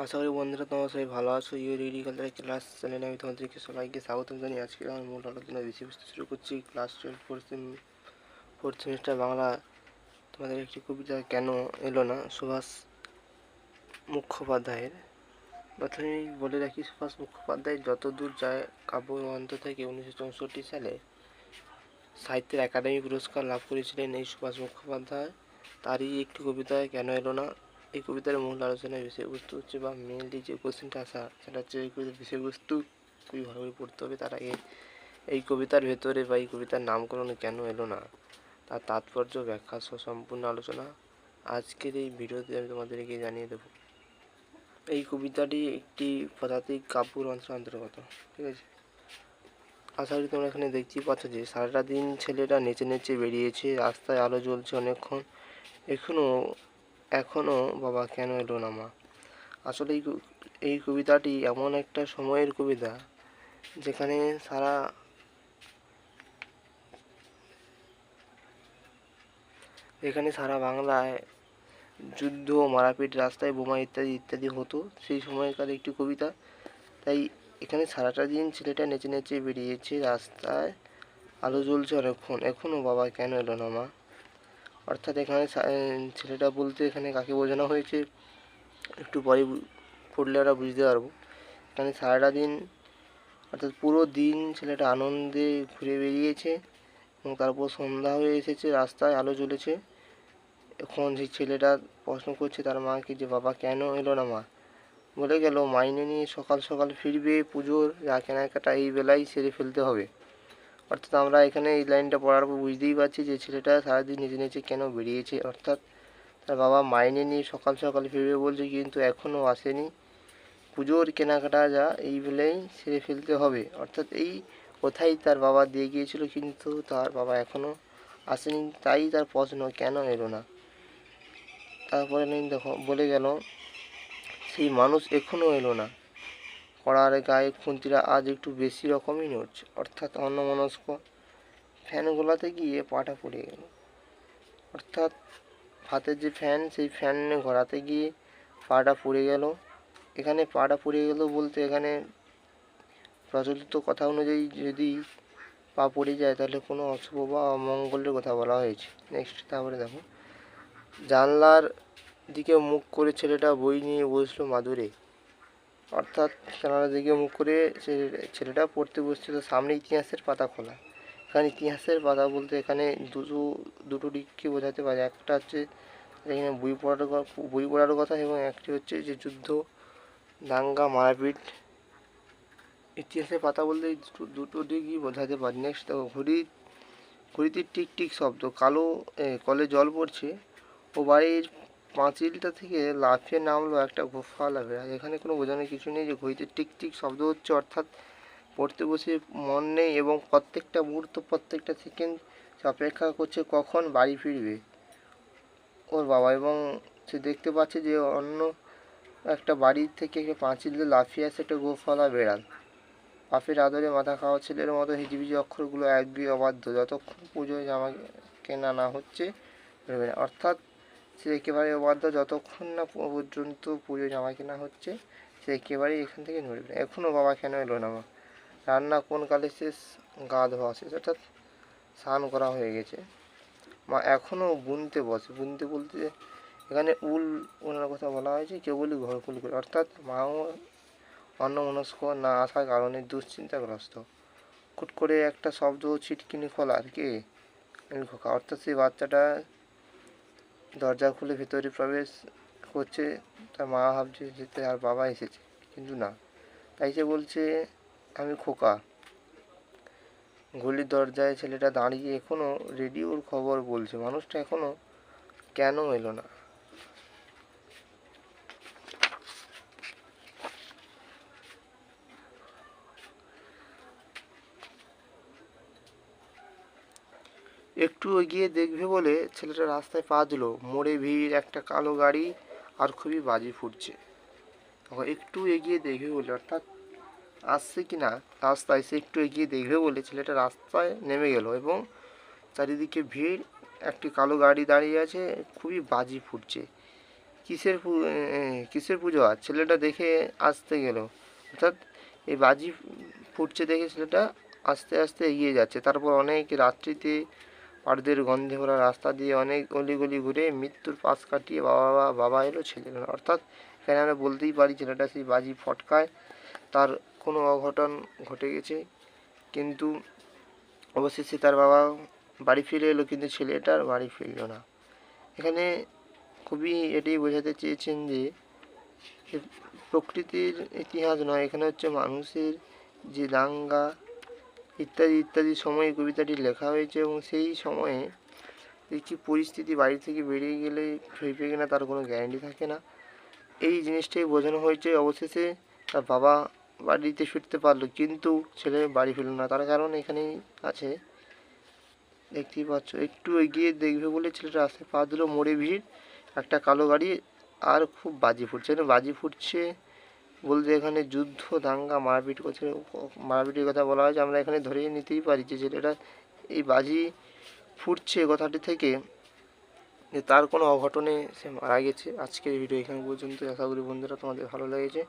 আশা করি বন্ধুরা, তোমরা সবাই ভালো আছো। ইউ এগ্রিকালচার ক্লাস চ্যানেলে আমি তোমাদেরকে সবাইকে স্বাগতম জানি আজকে আমার মূল আলোচনা বেশি বুঝতে শুরু করছি। Class twelve fourth fourth semester Bangla. তোমাদের একটি কবিতা কেন এলো না? সুভাষ মুখোপাধ্যায়ের। প্রথমেই বলে রাখি, সুভাষ মুখোপাধ্যায় যত দূর যায় কাব্যগ্রন্থ থেকে উনিশশো চৌষট্টি সালে সাহিত্যের একাডেমি পুরস্কার লাভ করেছিলেন এই সুভাষ মুখোপাধ্যায়। তারই একটি কবিতায় কেন এলো না? এই কবিতার মূল আলোচনার বিষয়বস্তু হচ্ছে বা মেনলি যে কোশ্চেনটা আসা, সেটা হচ্ছে এই কবিতার বিষয়বস্তু খুবই ভালো করে পড়তে হবে। তার আগে এই কবিতার ভেতরে বা এই কবিতার নামকরণ কেন এলো না? তার তাৎপর্য ব্যাখ্যা সহ সম্পূর্ণ আলোচনা। আজকের এই ভিডিওতে আমি তোমাদেরকে জানিয়ে দেবো। এই কবিতাটি একটি পদাতিক কাব্যগ্রন্থের অন্তর্গত, ঠিক আছে? আশা করি তোমরা এখানে দেখতেই পাচ্ছ যে সারাটা দিন ছেলেটা নেচে নেচে বেরিয়েছে, রাস্তায় আলো জ্বলছে অনেকক্ষণ। এখনও এখনও বাবা কেন এলো না মা? আসলে এই এই কবিতাটি এমন একটা সময়ের কবিতা যেখানে সারা এখানে সারা বাংলায় যুদ্ধ, মারাপিট, রাস্তায় বোমা ইত্যাদি ইত্যাদি হতো, সেই সময়কার একটি কবিতা। তাই এখানে সারাটা দিন ছেলেটা নেচে নেচে বেরিয়েছে রাস্তায়, আলো জ্বলছে অনেকক্ষণ। এখনও বাবা কেন এলো না মা? অর্থাৎ এখানে ছেলেটা বলতে এখানে কাকে বোঝানো হয়েছে, একটু পরে পড়লে আমরা বুঝতে পারব। এখানে সারাটা দিন, অর্থাৎ পুরো দিন ছেলেটা আনন্দে ঘুরে বেরিয়েছে এবং তারপর সন্ধ্যা হয়ে এসেছে, রাস্তায় আলো জ্বলেছে। এখন সেই ছেলেটা প্রশ্ন করছে, তার মাকে যে, বাবা কেন এলো না মা? বলে গেল, মাইনে নিয়ে সকাল সকাল ফিরবে, পুজোর যা কেনাকাটা এই বেলায় সেরে ফেলতে হবে। অর্থাৎ আমরা এখানে এই লাইনটা পড়ার পর বুঝতেই পারছি যে ছেলেটা সারাদিন নেচে নেচে কেন বেরিয়েছে। অর্থাৎ তার বাবা মাইনে নিয়ে সকাল সকাল ফিরবে বলছে কিন্তু এখনও আসেনি। পুজোর কেনাকাটা যা এই বেলায় সেরে ফেলতে হবে। অর্থাৎ এই কোথায় তার বাবা দিয়ে গিয়েছিল কিন্তু তার বাবা এখনও আসেনি। তাই তার প্রশ্ন কেন এলো না? তারপরে দেখো, বলে গেল, সেই মানুষ এখনও এলো না। কড়ার গায়ে খুন্তিরা আজ একটু বেশি রকমই নড়ছে। অর্থাৎ অন্যমনস্ক ফ্যান গোলাতে গিয়ে পাটা পড়ে গেল। অর্থাৎ হাতের যে ফ্যান, সেই ফ্যান ঘোরাতে গিয়ে পাটা পড়ে গেল। এখানে পাটা পড়ে গেল বলতে এখানে প্রচলিত কথা অনুযায়ী যদি পা পড়ে যায় তাহলে কোনো অশুভ বা অমঙ্গলের কথা বলা হয়েছে। নেক্সট তারপরে দেখো। জানলার দিকে মুখ করে ছেলেটা বই নিয়ে বসল মাদুরে। অর্থাৎ জানালার দিকে মুখ করে ছেলেটা পড়তে বসছে তো সামনে ইতিহাসের পাতা খোলা। এখানে ইতিহাসের পাতা বলতে এখানে দুটো দুটো দিককে বোঝাতে পারে। একটা হচ্ছে এখানে বই পড়ার বই পড়ার কথা এবং একটি হচ্ছে যে যুদ্ধ, দাঙ্গা, মারপিট ইতিহাসের পাতা বলতে দুটো দিকই বোঝাতে পারে নেক্সট ঘড়ি, ঘড়িতে টিক টিক শব্দ। কালো কলে জল পড়ছে। ও বাড়ির পাঁচিলটা থেকে লাফিয়ে নামলো একটা গোফালা বেড়া। এখানে কোনো বোঝানোর কিছু নেই যে ঘড়িতে টিক টিক শব্দ হচ্ছে, অর্থাৎ পড়তে বসে মন নেই এবং প্রত্যেকটা মুহূর্ত, প্রত্যেকটা সেকেন্ড সে অপেক্ষা করছে কখন বাড়ি ফিরবে। ওর বাবা এবং সে দেখতে পাচ্ছে যে অন্য একটা বাড়ি থেকে পাঁচিল দিয়ে লাফিয়ে আসে একটা গোফালা বেড়াল পাপের আদরে মাথা খাওয়া ছেলের মতো হিজিবিজি অক্ষরগুলো একবি অবাধ্য। যতক্ষণ পুজোয় জামা কেনা না হচ্ছে অর্থাৎ সে একেবারে অবাধ্য যতক্ষণ না পর্যন্ত পুজো জামা কেনা হচ্ছে, সে একেবারেই এখান থেকে নড়বে না এখনও বাবা কেন এলো না মা? রান্না কোন কালে শেষ? গা ধোয়া শেষ। অর্থাৎ স্নান করা হয়ে গেছে। মা এখনও বুনতে বসে। বুনতে বলতে এখানে উল ওনার কথা বলা হয়েছে, কেবলই ঘর কুল করে। অর্থাৎ মাও অন্যমনস্ক না আসার কারণে দুশ্চিন্তাগ্রস্ত। কুট করে একটা শব্দ ছিটকিনি খোলার কে খোকা। অর্থাৎ সেই বাচ্চাটা দরজা খুলে ভিতরে প্রবেশ করছে, তার মা ভাবছে যে তার বাবা এসেছে, কিন্তু না। তাই সে বলছে, আমি খোকা। গলির দরজায় ছেলেটা দাঁড়িয়ে এখনও রেডিওর খবর বলছে। মানুষটা এখনও কেন এলো না? একটু এগিয়ে দেখবে বলে ছেলেটা রাস্তায় পা দিল। মোড়ে ভিড়, একটা কালো গাড়ি আর খুবই বাজি ফুটছে। তখন একটু এগিয়ে দেখবে বলে, অর্থাৎ আসছে কি না, রাস্তায় সে একটু এগিয়ে দেখবে বলে ছেলেটা রাস্তায় নেমে গেল এবং চারিদিকে ভিড়, একটি কালো গাড়ি দাঁড়িয়ে আছে, খুবই বাজি ফুটছে। কিসের কিসের পুজো? আর ছেলেটা দেখে আসতে গেল। অর্থাৎ এই বাজি ফুটছে দেখে ছেলেটা আস্তে আস্তে এগিয়ে যাচ্ছে। তারপর অনেক রাত্রিতে পাড়দের গন্ধে ভরা রাস্তা দিয়ে অনেক অলিগলি ঘুরে মৃত্যুর পাশ কাটিয়ে বাবা বাবা এলো ছেলে এলো। অর্থাৎ এখানে আমরা বলতেই পারি ছেলেটা সেই বাজি ফটকায়। তার কোনো অঘটন ঘটে গেছে। কিন্তু অবশেষে তার বাবা বাড়ি ফিরে এলো, কিন্তু ছেলেটার বাড়ি ফিরলো না। এখানে খুবই এটাই বোঝাতে চেয়েছেন যে প্রকৃতির ইতিহাস নয়, এখানে হচ্ছে মানুষের যে দাঙ্গা ইত্যাদি ইত্যাদি সময়ে কবিতাটি লেখা হয়েছে এবং সেই সময়ে কী পরিস্থিতি বাড়ি থেকে বেরিয়ে গেলে ফিরবে কিনা তার কোনো গ্যারান্টি থাকে না। এই জিনিসটাই বোঝানো হয়েছে। অবশেষে তার বাবা বাড়িতে ফিরতে পারল, কিন্তু ছেলে বাড়ি ফিরল না। তার কারণ এখানেই আছে। দেখতেই পাচ্ছ একটু এগিয়ে দেখবে বলে ছেলেটা আসতে পা দিল। মোড়ে ভিড়, একটা কালো গাড়ি, আর খুব বাজি ফুটছে। বাজি ফুটছে বলতে এখানে যুদ্ধ দাঙ্গা মারপিট করছে। মারপিটের কথা বলা হয়েছে। আমরা এখানে ধরেই নিতেই পারি যে ছেলেটা এই বাজি ফুটছে কথাটি থেকে যে তার কোনো অঘটনে সে মারা গেছে। আজকের ভিডিও এখানে পর্যন্ত আশা করি বন্ধুরা তোমাদের ভালো লেগেছে।